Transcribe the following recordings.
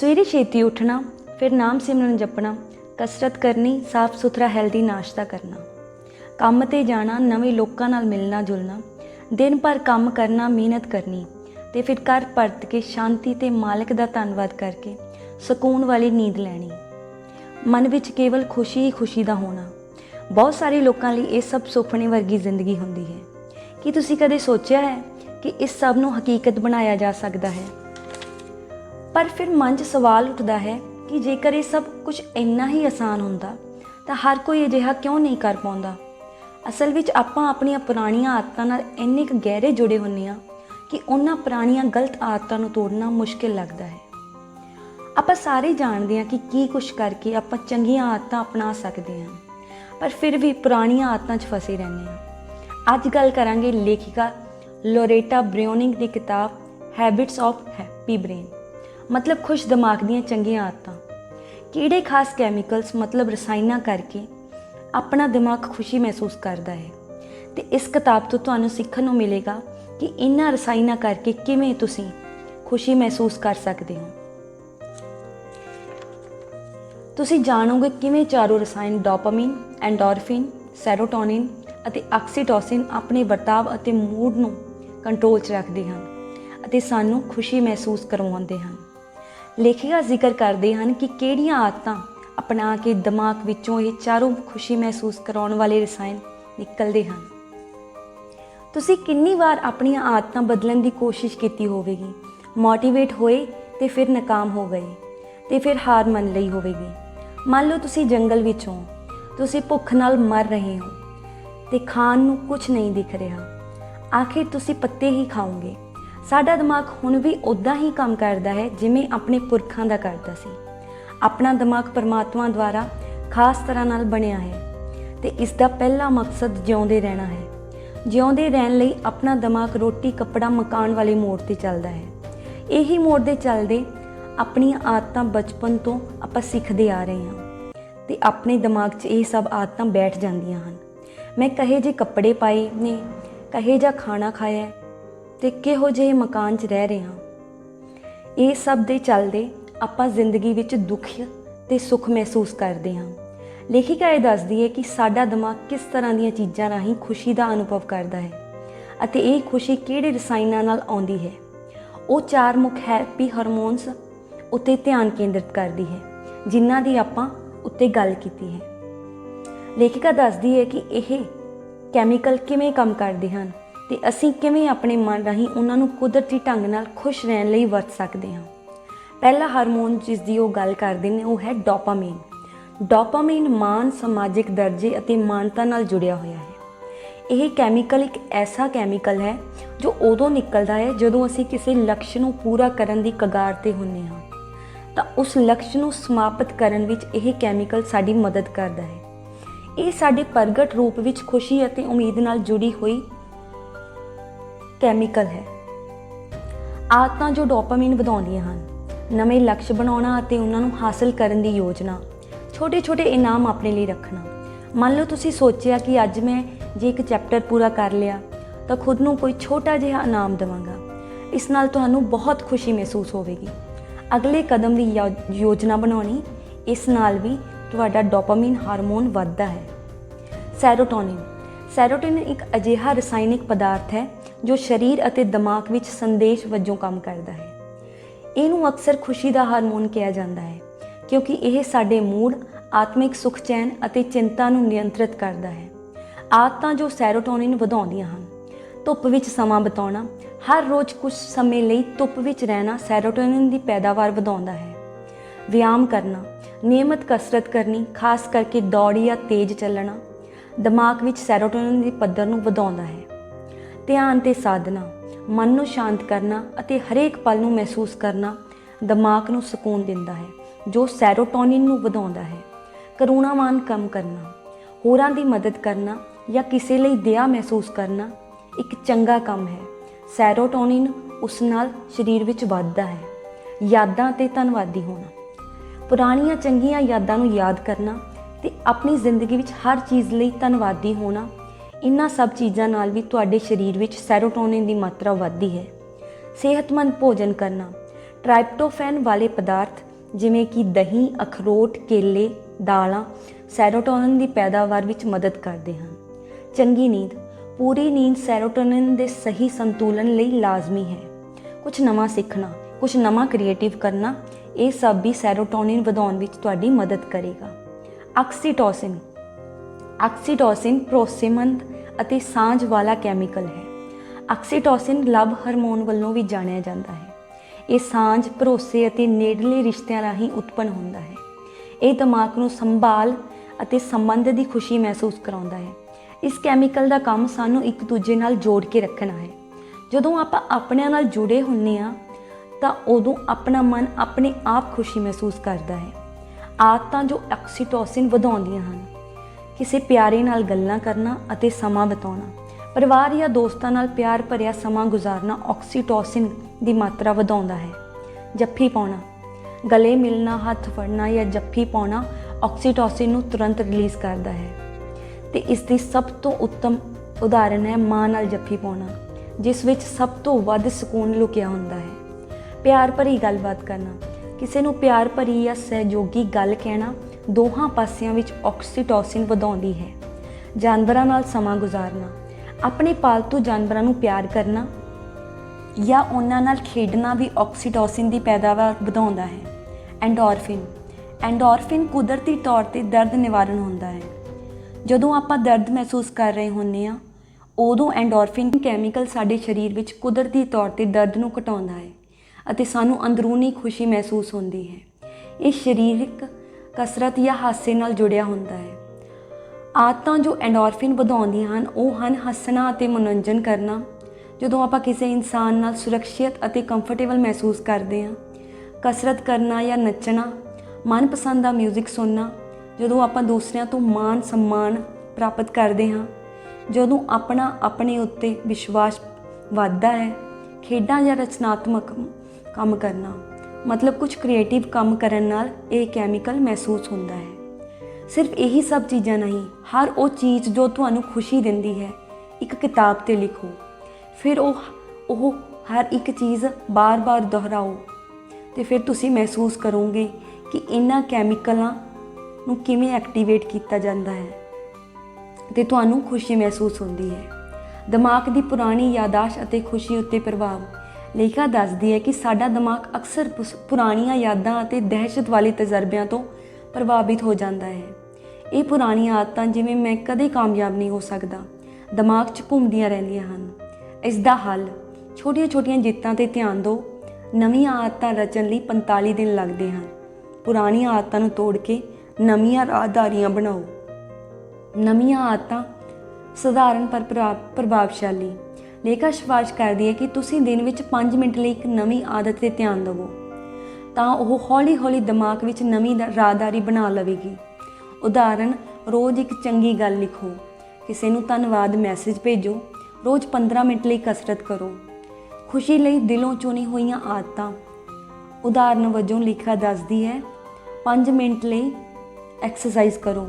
ਸਵੇਰੇ ਛੇਤੀ ਉੱਠਣਾ, ਫਿਰ ਨਾਮ ਸਿਮਰਨ ਜਪਣਾ, ਕਸਰਤ ਕਰਨੀ, ਸਾਫ਼ ਸੁਥਰਾ ਹੈਲਦੀ ਨਾਸ਼ਤਾ ਕਰਨਾ। ਕੰਮ ਤੇ ਜਾਣਾ, ਨਵੇਂ ਲੋਕਾਂ ਨਾਲ ਮਿਲਣਾ, ਜੁਲਣਾ। ਦਿਨ ਭਰ ਕੰਮ ਕਰਨਾ, ਮਿਹਨਤ ਕਰਨੀ। ਤੇ ਫਿਰ ਘਰ ਪਰਤ ਕੇ ਸ਼ਾਂਤੀ ਤੇ ਮਾਲਕ ਦਾ ਧੰਨਵਾਦ ਕਰਕੇ ਸਕੂਨ ਵਾਲੀ ਨੀਂਦ ਲੈਣੀ। ਮਨ ਵਿੱਚ ਕੇਵਲ ਖੁਸ਼ੀ ਹੀ ਖੁਸ਼ੀ ਦਾ ਹੋਣਾ। ਬਹੁਤ ਸਾਰੇ ਲੋਕਾਂ ਲਈ ਇਹ ਸਭ ਸੁਪਨੇ ਵਰਗੀ ਜ਼ਿੰਦਗੀ ਹੁੰਦੀ ਹੈ। ਕੀ ਤੁਸੀਂ ਕਦੇ ਸੋਚਿਆ ਹੈ ਕਿ ਇਸ ਸਭ ਨੂੰ ਹਕੀਕਤ ਬਣਾਇਆ ਜਾ ਸਕਦਾ ਹੈ? ਪਰ ਫਿਰ ਮਨ 'ਚ ਸਵਾਲ ਉੱਠਦਾ ਹੈ ਕਿ ਜੇਕਰ ਇਹ ਸਭ ਕੁਝ ਇੰਨਾ ਹੀ ਆਸਾਨ ਹੁੰਦਾ, ਤਾਂ ਹਰ ਕੋਈ ਅਜਿਹਾ ਕਿਉਂ ਨਹੀਂ ਕਰ ਪਾਉਂਦਾ? ਅਸਲ ਵਿੱਚ ਆਪਾਂ ਆਪਣੀਆਂ ਪੁਰਾਣੀਆਂ ਆਦਤਾਂ ਨਾਲ ਇੰਨੇ ਕੁ ਗਹਿਰੇ ਜੁੜੇ ਹੁੰਨੇ ਆ ਕਿ ਉਹਨਾਂ ਪੁਰਾਣੀਆਂ ਗਲਤ ਆਦਤਾਂ ਨੂੰ ਤੋੜਨਾ ਮੁਸ਼ਕਿਲ ਲੱਗਦਾ ਹੈ। ਆਪਾਂ ਸਾਰੇ ਜਾਣਦੇ ਹਾਂ ਕਿ ਕੀ ਕੁਛ ਕਰਕੇ ਆਪਾਂ ਚੰਗੀਆਂ ਆਦਤਾਂ ਅਪਣਾ ਸਕਦੇ ਹਾਂ ਪਰ ਫਿਰ ਵੀ ਪੁਰਾਣੀਆਂ ਆਦਤਾਂ 'ਚ ਫਸੇ ਰਹਿੰਦੇ ਹਾਂ ਅੱਜ ਗੱਲ ਕਰਾਂਗੇ ਲੇਖਿਕਾ ਲੋਰੇਟਾ ਬ੍ਰਿਓਨਿੰਗ ਦੀ ਕਿਤਾਬ ਹੈਬਿਟਸ ਆਫ ਹੈਪੀ ਬ੍ਰੇਨ ਮਤਲਬ ਖੁਸ਼ ਦਿਮਾਗ ਦੀਆਂ ਚੰਗੀਆਂ ਆਦਤਾਂ। ਕਿਹੜੇ ਖਾਸ ਕੈਮੀਕਲਸ ਮਤਲਬ ਰਸਾਇਣਾਂ ਕਰਕੇ ਆਪਣਾ ਦਿਮਾਗ ਖੁਸ਼ੀ ਮਹਿਸੂਸ ਕਰਦਾ ਹੈ? ਤੇ ਇਸ ਕਿਤਾਬ ਤੋਂ ਤੁਹਾਨੂੰ ਸਿੱਖਣ ਨੂੰ ਮਿਲੇਗਾ ਕਿ ਇਹਨਾਂ ਰਸਾਇਣਾਂ ਕਰਕੇ ਕਿਵੇਂ ਤੁਸੀਂ ਖੁਸ਼ੀ ਮਹਿਸੂਸ ਕਰ ਸਕਦੇ ਹੋ। ਤੁਸੀਂ ਜਾਣੋਗੇ ਕਿਵੇਂ ਚਾਰੋਂ ਰਸਾਇਣ ਡੋਪਾਮਾਈਨ ਐਂਡੋਰਫਿਨ ਸੈਰੋਟੋਨਿਨ ਅਤੇ ਆਕਸੀਟੋਸਿਨ ਆਪਣੇ ਵਰਤਾਵ ਅਤੇ ਮੂਡ ਨੂੰ ਕੰਟਰੋਲ 'ਚ ਰੱਖਦੇ ਹਨ ਅਤੇ ਸਾਨੂੰ ਖੁਸ਼ੀ ਮਹਿਸੂਸ ਕਰਵਾਉਂਦੇ ਹਨ। ਲੇਖਿਕਾ ਜ਼ਿਕਰ ਕਰਦੇ ਹਨ ਕਿ ਕਿਹੜੀਆਂ ਆਦਤਾਂ ਅਪਣਾ ਕੇ ਦਿਮਾਗ ਵਿੱਚੋਂ ਇਹ ਚਾਰੋਂ ਖੁਸ਼ੀ ਮਹਿਸੂਸ ਕਰਾਉਣ ਵਾਲੇ ਰਸਾਇਣ ਨਿਕਲਦੇ ਹਨ? ਤੁਸੀਂ ਕਿੰਨੀ ਵਾਰ ਆਪਣੀਆਂ ਆਦਤਾਂ ਬਦਲਣ ਦੀ ਕੋਸ਼ਿਸ਼ ਕੀਤੀ ਹੋਵੇਗੀ? ਮੋਟੀਵੇਟ ਹੋਏ ਤੇ ਫਿਰ ਨਾਕਾਮ ਹੋ ਗਏ ਤੇ ਫਿਰ ਹਾਰ ਮੰਨ ਲਈ ਹੋਵੇਗੀ। ਮੰਨ ਲਓ ਤੁਸੀਂ ਜੰਗਲ ਵਿੱਚ ਹੋ ਤੁਸੀਂ ਭੁੱਖ ਨਾਲ ਮਰ ਰਹੇ ਹੋ ਤੇ ਖਾਣ ਨੂੰ ਕੁਝ ਨਹੀਂ ਦਿਖ ਰਿਹਾ। ਆਖਿਰ ਤੁਸੀਂ ਪੱਤੇ ਹੀ ਖਾਓਗੇ। ਸਾਡਾ ਦਿਮਾਗ ਹੁਣ ਵੀ ਉਦਾਂ ਹੀ ਕੰਮ ਕਰਦਾ ਹੈ ਜਿਵੇਂ ਆਪਣੇ ਪੁਰਖਾਂ ਦਾ ਕਰਦਾ ਸੀ। ਆਪਣਾ ਦਿਮਾਗ ਪਰਮਾਤਮਾ ਦੁਆਰਾ ਖਾਸ ਤਰ੍ਹਾਂ ਨਾਲ ਬਣਿਆ ਹੈ ਤੇ ਇਸ ਦਾ ਪਹਿਲਾ ਮਕਸਦ ਜਿਉਂਦੇ ਰਹਿਣਾ ਹੈ। ਜਿਉਂਦੇ ਰਹਿਣ ਲਈ ਆਪਣਾ ਦਿਮਾਗ ਰੋਟੀ ਕੱਪੜਾ ਮਕਾਨ ਵਾਲੇ ਮੋੜ ਤੇ ਚੱਲਦਾ ਹੈ। ਇਹੀ ਮੋੜ ਦੇ ਚੱਲਦੇ ਆਪਣੀਆਂ ਆਦਤਾਂ ਬਚਪਨ ਤੋਂ ਆਪਾਂ ਸਿੱਖਦੇ ਆ ਰਹੇ ਹਾਂ ਤੇ ਆਪਣੇ ਦਿਮਾਗ 'ਚ ਇਹ ਸਭ ਆਦਤਾਂ ਬੈਠ ਜਾਂਦੀਆਂ ਹਨ। ਮੈਂ ਕਹੇ ਜੇ ਕੱਪੜੇ ਪਾਏ ਨੇ, ਕਹੇ ਜਾਂ ਖਾਣਾ ਖਾਇਆ ਤੇ ਕਿਹੋ ਜਿਹੇ ਮਕਾਨ 'ਚ ਰਹਿ ਰਹੇ ਹਾਂ। ਇਹ ਸਭ ਦੇ ਚੱਲਦੇ ਆਪਾਂ ਜ਼ਿੰਦਗੀ ਵਿੱਚ ਦੁੱਖ ਤੇ ਸੁੱਖ ਮਹਿਸੂਸ ਕਰਦੇ ਹਾਂ। ਲੇਖਿਕਾ ਇਹ ਦੱਸਦੀ ਹੈ ਕਿ ਸਾਡਾ ਦਿਮਾਗ ਕਿਸ ਤਰ੍ਹਾਂ ਦੀਆਂ ਚੀਜ਼ਾਂ ਰਾਹੀਂ ਖੁਸ਼ੀ ਦਾ ਅਨੁਭਵ ਕਰਦਾ ਹੈ ਅਤੇ ਇਹ ਖੁਸ਼ੀ ਕਿਹੜੇ ਰਸਾਇਣਾਂ ਨਾਲ ਆਉਂਦੀ ਹੈ। ਉਹ ਚਾਰ ਮੁੱਖ ਹੈਪੀ ਹਾਰਮੋਨਸ ਉੱਤੇ ਧਿਆਨ ਕੇਂਦਰਿਤ ਕਰਦੀ ਹੈ, ਜਿਨ੍ਹਾਂ ਦੀ ਆਪਾਂ ਉੱਤੇ ਗੱਲ ਕੀਤੀ ਹੈ। ਲੇਖਿਕਾ ਦੱਸਦੀ ਹੈ ਕਿ ਇਹ ਕੈਮੀਕਲ ਕਿਵੇਂ ਕੰਮ ਕਰਦੇ ਹਨ ਤੇ ਅਸੀਂ ਕਿਵੇਂ ਆਪਣੇ ਮਨ ਰਾਹੀਂ ਉਹਨਾਂ ਨੂੰ ਕੁਦਰਤੀ ਢੰਗ ਨਾਲ ਖੁਸ਼ ਰਹਿਣ ਲਈ ਵਰਤ ਸਕਦੇ ਹਾਂ? ਪਹਿਲਾ ਹਾਰਮੋਨ ਜਿਸ ਦੀ ਉਹ ਗੱਲ ਕਰਦੇ ਨੇ, ਉਹ ਹੈ ਡੋਪਾਮਾਈਨ। ਡੋਪਾਮਾਈਨ ਮਾਨ ਸਮਾਜਿਕ ਦਰਜੇ ਅਤੇ ਮਾਨਤਾ ਨਾਲ ਜੁੜਿਆ ਹੋਇਆ ਹੈ। ਇਹ ਕੈਮੀਕਲ ਇੱਕ ਐਸਾ ਕੈਮੀਕਲ ਹੈ ਜੋ ਉਦੋਂ ਨਿਕਲਦਾ ਹੈ ਜਦੋਂ ਅਸੀਂ ਕਿਸੇ ਲਕਸ਼ ਨੂੰ ਪੂਰਾ ਕਰਨ ਦੀ ਕਗਾਰ ਤੇ ਹੁੰਨੇ ਹਾਂ। ਤਾਂ ਉਸ ਲਕਸ਼ ਨੂੰ ਸਮਾਪਤ ਕਰਨ ਵਿੱਚ ਇਹ ਕੈਮੀਕਲ ਸਾਡੀ ਮਦਦ ਕਰਦਾ ਹੈ। ਇਹ ਸਾਡੇ ਪ੍ਰਗਟ ਰੂਪ ਵਿੱਚ ਖੁਸ਼ੀ ਅਤੇ ਉਮੀਦ ਨਾਲ ਜੁੜੀ ਹੋਈ ਕੈਮੀਕਲ ਹੈ। ਆਦਤਾਂ ਜੋ ਡੋਪਾਮਾਈਨ ਵਧਾਉਂਦੀਆਂ ਹਨ, ਨਵੇਂ ਲਕਸ਼ ਬਣਾਉਣਾ ਅਤੇ ਉਹਨਾਂ ਨੂੰ ਹਾਸਲ ਕਰਨ ਦੀ ਯੋਜਨਾ, ਛੋਟੇ-ਛੋਟੇ ਇਨਾਮ ਆਪਣੇ ਲਈ ਰੱਖਣਾ। ਮੰਨ ਲਓ ਤੁਸੀਂ ਸੋਚਿਆ ਕਿ ਅੱਜ ਮੈਂ ਜੇ ਇੱਕ ਚੈਪਟਰ ਪੂਰਾ ਕਰ ਲਿਆ, ਤਾਂ ਖੁਦ ਨੂੰ ਕੋਈ ਛੋਟਾ ਜਿਹਾ ਇਨਾਮ ਦੇਵਾਂਗਾ। ਇਸ ਨਾਲ ਤੁਹਾਨੂੰ ਬਹੁਤ ਖੁਸ਼ੀ ਮਹਿਸੂਸ ਹੋਵੇਗੀ। ਅਗਲੇ ਕਦਮ ਦੀ ਯੋ- ਯੋਜਨਾ ਬਣਾਉਣੀ, ਇਸ ਨਾਲ ਵੀ ਤੁਹਾਡਾ ਡੋਪਾਮਾਈਨ ਹਾਰਮੋਨ ਵੱਧਦਾ ਹੈ। ਸੈਰੋਟੋਨਿਨ। ਸੈਰੋਟਿਨ ਇੱਕ ਅਜਿਹਾ ਰਸਾਇਣਿਕ ਪਦਾਰਥ ਹੈ ਜੋ ਸਰੀਰ ਅਤੇ ਦਿਮਾਗ ਵਿੱਚ ਸੰਦੇਸ਼ ਵਜੋਂ ਕੰਮ ਕਰਦਾ ਹੈ। ਇਹਨੂੰ ਅਕਸਰ ਖੁਸ਼ੀ ਦਾ ਹਾਰਮੋਨ ਕਿਹਾ ਜਾਂਦਾ ਹੈ, ਕਿਉਂਕਿ ਇਹ ਸਾਡੇ ਮੂਡ, ਆਤਮਿਕ ਸੁਖ ਚੈਨ ਅਤੇ ਚਿੰਤਾ ਨੂੰ ਨਿਯੰਤਰਿਤ ਕਰਦਾ ਹੈ। ਆਦਤਾਂ ਜੋ ਸੈਰੋਟੋਨਿਨ ਵਧਾਉਂਦੀਆਂ ਹਨ, ਧੁੱਪ ਵਿੱਚ ਸਮਾਂ ਬਿਤਾਉਣਾ, ਹਰ ਰੋਜ਼ ਕੁਝ ਸਮੇਂ ਲਈ ਧੁੱਪ ਵਿੱਚ ਰਹਿਣਾ ਸੈਰੋਟੋਨਿਨ ਦੀ ਪੈਦਾਵਾਰ ਵਧਾਉਂਦਾ ਹੈ। ਵਿਆਮ ਕਰਨਾ, ਨਿਯਮਤ ਕਸਰਤ ਕਰਨੀ, ਖਾਸ ਕਰਕੇ ਦੌੜ ਜਾਂ ਤੇਜ਼ ਚੱਲਣਾ ਦਿਮਾਗ ਵਿੱਚ ਸੈਰੋਟੋਨਿਨ ਦੀ ਪੱਧਰ ਨੂੰ ਵਧਾਉਂਦਾ ਹੈ। ਧਿਆਨ ਤੇ ਸਾਧਨਾ, ਮਨ ਨੂੰ ਸ਼ਾਂਤ ਕਰਨਾ ਅਤੇ ਹਰੇਕ ਪਲ ਨੂੰ ਮਹਿਸੂਸ ਕਰਨਾ ਦਿਮਾਗ ਨੂੰ ਸਕੂਨ ਦਿੰਦਾ ਹੈ, ਜੋ ਸੈਰੋਟੋਨਿਨ ਨੂੰ ਵਧਾਉਂਦਾ ਹੈ। ਕਰੂਣਾਵਾਨ ਕੰਮ ਕਰਨਾ, ਹੋਰਾਂ ਦੀ ਮਦਦ ਕਰਨਾ ਜਾਂ ਕਿਸੇ ਲਈ ਦਇਆ ਮਹਿਸੂਸ ਕਰਨਾ ਇੱਕ ਚੰਗਾ ਕੰਮ ਹੈ। ਸੈਰੋਟੋਨਿਨ ਉਸ ਨਾਲ ਸਰੀਰ ਵਿੱਚ ਵੱਧਦਾ ਹੈ। ਯਾਦਾਂ ਤੇ ਧੰਨਵਾਦੀ ਹੋਣਾ। ਪੁਰਾਣੀਆਂ ਚੰਗੀਆਂ ਯਾਦਾਂ ਨੂੰ ਯਾਦ ਕਰਨਾ ਤੇ ਆਪਣੀ ਜ਼ਿੰਦਗੀ ਵਿੱਚ ਹਰ ਚੀਜ਼ ਲਈ ਧੰਨਵਾਦੀ ਹੋਣਾ, ਇਨ੍ਹਾਂ ਸਭ ਚੀਜ਼ਾਂ ਨਾਲ ਵੀ ਤੁਹਾਡੇ ਸਰੀਰ ਵਿੱਚ ਸੈਰੋਟੋਨਿਨ ਦੀ ਮਾਤਰਾ ਵੱਧਦੀ ਹੈ। ਸਿਹਤਮੰਦ ਭੋਜਨ ਕਰਨਾ, ਟ੍ਰਾਈਪਟੋਫੈਨ ਵਾਲੇ ਪਦਾਰਥ ਜਿਵੇਂ ਕਿ ਦਹੀਂ, ਅਖਰੋਟ, ਕੇਲੇ, ਦਾਲਾਂ ਸੈਰੋਟੋਨਿਨ ਦੀ ਪੈਦਾਵਾਰ ਵਿੱਚ ਮਦਦ ਕਰਦੇ ਹਨ। ਚੰਗੀ ਨੀਂਦ, ਪੂਰੀ ਨੀਂਦ ਸੈਰੋਟੋਨਿਨ ਦੇ ਸਹੀ ਸੰਤੁਲਨ ਲਈ ਲਾਜ਼ਮੀ ਹੈ। ਕੁਝ ਨਵਾਂ ਸਿੱਖਣਾ ਕੁਝ ਨਵਾਂ ਕ੍ਰੀਏਟਿਵ ਕਰਨਾ, ਇਹ ਸਭ ਵੀ ਸੈਰੋਟੋਨਿਨ ਵਧਾਉਣ ਵਿੱਚ ਤੁਹਾਡੀ ਮਦਦ ਕਰੇਗਾ। ਆਕਸੀਟੋਸਿਨ। ਆਕਸੀਟੋਸਿਨ ਭਰੋਸੇਮੰਦ ਅਤੇ ਸਾਂਝ ਵਾਲਾ ਕੈਮੀਕਲ ਹੈ। ਆਕਸੀਟੋਸਿਨ ਲਵ ਹਾਰਮੋਨ ਵੱਲੋਂ ਵੀ ਜਾਣਿਆ ਜਾਂਦਾ ਹੈ। ਇਹ ਸਾਂਝ, ਭਰੋਸੇ ਅਤੇ ਨੇੜਲੇ ਰਿਸ਼ਤਿਆਂ ਰਾਹੀਂ ਉਤਪੰਨ ਹੁੰਦਾ ਹੈ। ਇਹ ਦਿਮਾਗ ਨੂੰ ਸੰਭਾਲ ਅਤੇ ਸੰਬੰਧ ਦੀ ਖੁਸ਼ੀ ਮਹਿਸੂਸ ਕਰਾਉਂਦਾ ਹੈ। ਇਸ ਕੈਮੀਕਲ ਦਾ ਕੰਮ ਸਾਨੂੰ ਇੱਕ ਦੂਜੇ ਨਾਲ ਜੋੜ ਕੇ ਰੱਖਣਾ ਹੈ। ਜਦੋਂ ਆਪਾਂ ਆਪਣਿਆਂ ਨਾਲ ਜੁੜੇ ਹੁੰਨੇ ਆ ਤਾਂ ਉਦੋਂ ਆਪਣਾ ਮਨ ਆਪਣੇ ਆਪ ਖੁਸ਼ੀ ਮਹਿਸੂਸ ਕਰਦਾ ਹੈ। ਆਦਤਾਂ ਜੋ ਆਕਸੀਟੋਸਿਨ ਵਧਾਉਂਦੀਆਂ ਹਨ। ਕਿਸੇ ਪਿਆਰੇ ਨਾਲ ਗੱਲਾਂ ਕਰਨਾ ਅਤੇ ਸਮਾਂ ਬਿਤਾਉਣਾ। ਪਰਿਵਾਰ ਜਾਂ ਦੋਸਤਾਂ ਨਾਲ ਪਿਆਰ ਭਰਿਆ ਸਮਾਂ ਗੁਜ਼ਾਰਨਾ ਆਕਸੀਟੋਸਿਨ ਦੀ ਮਾਤਰਾ ਵਧਾਉਂਦਾ ਹੈ। ਜੱਫੀ ਪਾਉਣਾ। ਗਲੇ ਮਿਲਣਾ, ਹੱਥ ਫੜਨਾ ਜਾਂ ਜੱਫੀ ਪਾਉਣਾ ਆਕਸੀਟੋਸਿਨ ਨੂੰ ਤੁਰੰਤ ਰਿਲੀਜ਼ ਕਰਦਾ ਹੈ। ਤੇ ਇਸ ਦੀ ਸਭ ਤੋਂ ਉੱਤਮ ਉਦਾਹਰਨ ਹੈ ਮਾਂ ਨਾਲ ਜੱਫੀ ਪਾਉਣਾ, ਜਿਸ ਵਿੱਚ ਸਭ ਤੋਂ ਵੱਧ ਸਕੂਨ ਲੁਕਿਆ ਹੁੰਦਾ ਹੈ। ਪਿਆਰ ਭਰੀ ਗੱਲਬਾਤ ਕਰਨਾ। ਕਿਸੇ ਨੂੰ ਪਿਆਰ ਭਰੀ ਜਾਂ ਸਹਿਯੋਗੀ ਗੱਲ ਕਹਿਣਾ ਦੋਹਾਂ ਪਾਸਿਆਂ ਵਿੱਚ ਆਕਸੀਟੋਸਿਨ ਵਧਾਉਂਦੀ ਹੈ। ਜਾਨਵਰਾਂ ਨਾਲ ਸਮਾਂ ਗੁਜ਼ਾਰਨਾ, ਆਪਣੇ ਪਾਲਤੂ ਜਾਨਵਰਾਂ ਨੂੰ ਪਿਆਰ ਕਰਨਾ ਜਾਂ ਉਹਨਾਂ ਨਾਲ ਖੇਡਣਾ ਵੀ ਆਕਸੀਟੋਸਿਨ ਦੀ ਪੈਦਾਵਾਰ ਵਧਾਉਂਦਾ ਹੈ। ਐਂਡੋਰਫਿਨ ਐਂਡੋਰਫਿਨ ਕੁਦਰਤੀ ਤੌਰ ਤੇ ਦਰਦ ਨਿਵਾਰਨ ਹੁੰਦਾ ਹੈ। ਜਦੋਂ ਆਪਾਂ ਦਰਦ ਮਹਿਸੂਸ ਕਰ ਰਹੇ ਹੁੰਨੇ ਆ ਉਦੋਂ ਐਂਡੋਰਫਿਨ ਕੈਮੀਕਲ ਸਾਡੇ ਸਰੀਰ ਵਿੱਚ ਕੁਦਰਤੀ ਤੌਰ ਤੇ ਦਰਦ ਨੂੰ ਘਟਾਉਂਦਾ ਹੈ। ਅਤੇ ਸਾਨੂੰ ਅੰਦਰੂਨੀ ਖੁਸ਼ੀ ਮਹਿਸੂਸ ਹੁੰਦੀ ਹੈ। ਇਹ ਸਰੀਰਕ ਕਸਰਤ ਜਾਂ ਹਾਸੇ ਨਾਲ ਜੁੜਿਆ ਹੁੰਦਾ ਹੈ। ਆਦਤਾਂ ਜੋ ਐਂਡੋਰਫਿਨ ਵਧਾਉਂਦੀਆਂ ਹਨ, ਉਹ ਹਨ ਹੱਸਣਾ ਅਤੇ ਮਨੋਰੰਜਨ ਕਰਨਾ। ਜਦੋਂ ਆਪਾਂ ਕਿਸੇ ਇਨਸਾਨ ਨਾਲ ਸੁਰੱਖਿਅਤ ਅਤੇ ਕੰਫਰਟੇਬਲ ਮਹਿਸੂਸ ਕਰਦੇ ਹਾਂ, ਕਸਰਤ ਕਰਨਾ ਜਾਂ ਨੱਚਣਾ, ਮਨਪਸੰਦ ਦਾ 뮤직 ਸੁਣਨਾ, ਜਦੋਂ ਆਪਾਂ ਦੂਸਰਿਆਂ ਤੋਂ ਮਾਣ, ਸਨਮਾਨ ਪ੍ਰਾਪਤ ਕਰਦੇ ਹਾਂ, ਜਦੋਂ ਆਪਣਾ ਆਪਣੇ ਉੱਤੇ ਵਿਸ਼ਵਾਸ ਵੱਧਦਾ ਹੈ, ਖੇਡਾਂ ਜਾਂ ਰਚਨਾਤਮਕ ਕੰਮ ਕਰਨਾ। ਮਤਲਬ ਕੁਝ ਕ੍ਰੀਏਟਿਵ ਕੰਮ ਕਰਨ ਨਾਲ ਇਹ ਕੈਮੀਕਲ ਮਹਿਸੂਸ ਹੁੰਦਾ ਹੈ। ਸਿਰਫ ਇਹੀ ਸਭ ਚੀਜ਼ਾਂ ਨਹੀਂ, ਹਰ ਉਹ ਚੀਜ਼ ਜੋ ਤੁਹਾਨੂੰ ਖੁਸ਼ੀ ਦਿੰਦੀ ਹੈ, ਇੱਕ ਕਿਤਾਬ ਤੇ ਲਿਖੋ। ਫਿਰ ਉਹ ਉਹ ਹਰ ਇੱਕ ਚੀਜ਼ ਬਾਰ-ਬਾਰ ਦੁਹਰਾਓ। ਤੇ ਫਿਰ ਤੁਸੀਂ ਮਹਿਸੂਸ ਕਰੋਗੇ ਕਿ ਇਹਨਾਂ ਕੈਮੀਕਲਾਂ ਨੂੰ ਕਿਵੇਂ ਐਕਟੀਵੇਟ ਕੀਤਾ ਜਾਂਦਾ ਹੈ। ਤੇ ਤੁਹਾਨੂੰ ਖੁਸ਼ੀ ਮਹਿਸੂਸ ਹੁੰਦੀ ਹੈ। ਦਿਮਾਗ ਦੀ ਪੁਰਾਣੀ ਯਾਦਾਸ਼ਤ ਅਤੇ ਖੁਸ਼ੀ ਉੱਤੇ ਪ੍ਰਭਾਵ ਲੇਖਾ ਦੱਸਦੀ ਹੈ ਕਿ ਸਾਡਾ ਦਿਮਾਗ ਅਕਸਰ ਪੁਸ- ਪੁਰਾਣੀਆਂ ਯਾਦਾਂ ਅਤੇ ਦਹਿਸ਼ਤ ਵਾਲੇ ਤਜਰਬਿਆਂ ਤੋਂ ਪ੍ਰਭਾਵਿਤ ਹੋ ਜਾਂਦਾ ਹੈ। ਇਹ ਪੁਰਾਣੀਆਂ ਆਦਤਾਂ ਜਿਵੇਂ ਮੈਂ ਕਦੇ ਕਾਮਯਾਬ ਨਹੀਂ ਹੋ ਸਕਦਾ, ਦਿਮਾਗ 'ਚ ਘੁੰਮਦੀਆਂ ਰਹਿੰਦੀਆਂ ਹਨ। ਇਸ ਦਾ ਹੱਲ ਛੋਟੀਆਂ-ਛੋਟੀਆਂ ਜਿੱਤਾਂ ਤੇ ਧਿਆਨ ਦਿਓ। ਨਵੀਆਂ ਆਦਤਾਂ ਰਚਣ ਲਈ 45 ਦਿਨ ਲੱਗਦੇ ਹਨ। ਪੁਰਾਣੀਆਂ ਆਦਤਾਂ ਨੂੰ ਤੋੜ ਕੇ ਨਵੀਆਂ ਰਾਹਦਾਰੀਆਂ ਬਣਾਓ। ਨਵੀਆਂ ਆਦਤਾਂ ਸਧਾਰਨ ਪਰ ਪ੍ਰਭਾਵ- ਪ੍ਰਭਾਵਸ਼ਾਲੀ ਲੇਖਾ ਸਿਫਾਰਿਸ਼ ਕਰਦੀ ਹੈ ਕਿ ਤੁਸੀਂ ਦਿਨ ਵਿੱਚ 5 ਮਿੰਟ ਲਈ ਇੱਕ ਨਵੀਂ ਆਦਤ ਤੇ ਧਿਆਨ ਦਿਵੋ। ਤਾਂ ਉਹ ਹੌਲੀ-ਹੌਲੀ ਦਿਮਾਗ ਵਿੱਚ ਨਵੀਂ ਰਾਹਦਾਰੀ ਬਣਾ ਲਵੇਗੀ। ਉਦਾਹਰਣ ਰੋਜ਼ ਇੱਕ ਚੰਗੀ ਗੱਲ ਲਿਖੋ। ਕਿਸੇ ਨੂੰ ਧੰਨਵਾਦ ਮੈਸੇਜ ਭੇਜੋ। ਰੋਜ਼ 15 ਮਿੰਟ ਲਈ ਕਸਰਤ ਕਰੋ। ਖੁਸ਼ੀ ਲਈ ਦਿਲੋਂ ਚੁਣੀ ਹੋਈਆਂ ਆਦਤਾਂ। ਉਦਾਹਰਨ ਵਜੋਂ ਲਿਖਾ ਦੱਸਦੀ ਹੈ 5 ਮਿੰਟ ਲਈ ਐਕਸਰਸਾਈਜ਼ ਕਰੋ।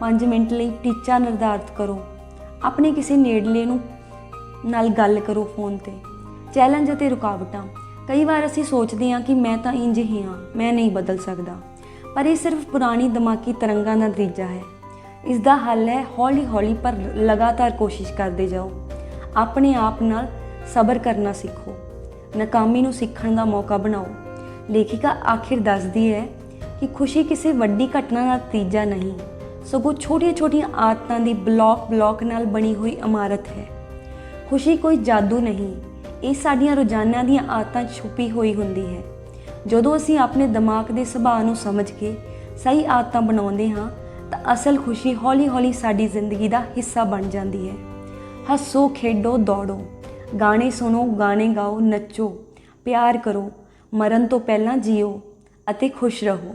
5 ਮਿੰਟ ਲਈ ਟੀਚਾ ਨਿਰਧਾਰਤ ਕਰੋ। ਆਪਣੇ ਕਿਸੇ ਨੇੜਲੇ ਨੂੰ ਨਾਲ ਗੱਲ ਕਰੋ ਫੋਨ ਤੇ। ਚੈਲੰਜ ਅਤੇ ਰੁਕਾਵਟਾਂ। ਕਈ ਵਾਰ ਅਸੀਂ ਸੋਚਦੇ ਹਾਂ ਕਿ ਮੈਂ ਤਾਂ ਇੰਜ ਹੀ ਹਾਂ, ਮੈਂ ਨਹੀਂ ਬਦਲ ਸਕਦਾ। ਪਰ ਇਹ ਸਿਰਫ ਪੁਰਾਣੀ ਦਿਮਾਗੀ ਤਰੰਗਾਂ ਦਾ ਨਤੀਜਾ ਹੈ। ਇਸ ਦਾ ਹੱਲ ਹੈ ਹੌਲੀ-ਹੌਲੀ ਪਰ ਲਗਾਤਾਰ ਕੋਸ਼ਿਸ਼ ਕਰਦੇ ਜਾਓ। ਆਪਣੇ ਆਪ ਨਾਲ ਸਬਰ ਕਰਨਾ ਸਿੱਖੋ। ਨਾਕਾਮੀ ਨੂੰ ਸਿੱਖਣ ਦਾ ਮੌਕਾ ਬਣਾਓ। ਲੇਖਿਕਾ ਆਖਿਰ ਦੱਸਦੀ ਹੈ ਕਿ ਖੁਸ਼ੀ ਕਿਸੇ ਵੱਡੀ ਘਟਨਾ ਦਾ ਨਤੀਜਾ ਨਹੀਂ, ਸਗੋਂ ਛੋਟੀਆਂ-ਛੋਟੀਆਂ ਆਦਤਾਂ ਦੀ ਬਲੌਕ-ਬਲੌਕ ਨਾਲ ਬਣੀ ਹੋਈ ਇਮਾਰਤ ਹੈ। ਖੁਸ਼ੀ ਕੋਈ ਜਾਦੂ ਨਹੀਂ। ਇਹ ਸਾਡੀਆਂ ਰੋਜ਼ਾਨਾ ਦੀਆਂ ਆਦਤਾਂ ਛੁਪੀ ਹੋਈ ਹੁੰਦੀ ਹੈ। ਜਦੋਂ ਅਸੀਂ ਆਪਣੇ ਦਿਮਾਗ ਦੇ ਸੁਭਾਅ ਨੂੰ ਸਮਝ ਕੇ ਸਹੀ ਆਦਤਾਂ ਬਣਾਉਂਦੇ ਹਾਂ, ਤਾਂ ਅਸਲ ਖੁਸ਼ੀ ਹੌਲੀ-ਹੌਲੀ ਸਾਡੀ ਜ਼ਿੰਦਗੀ ਦਾ ਹਿੱਸਾ ਬਣ ਜਾਂਦੀ ਹੈ। ਹੱਸੋ, ਖੇਡੋ, ਦੌੜੋ। ਗਾਣੇ ਸੁਣੋ, ਗਾਣੇ ਗਾਓ, ਨੱਚੋ, ਪਿਆਰ ਕਰੋ, ਮਰਨ ਤੋਂ ਪਹਿਲਾਂ ਜੀਓ ਅਤੇ ਖੁਸ਼ ਰਹੋ।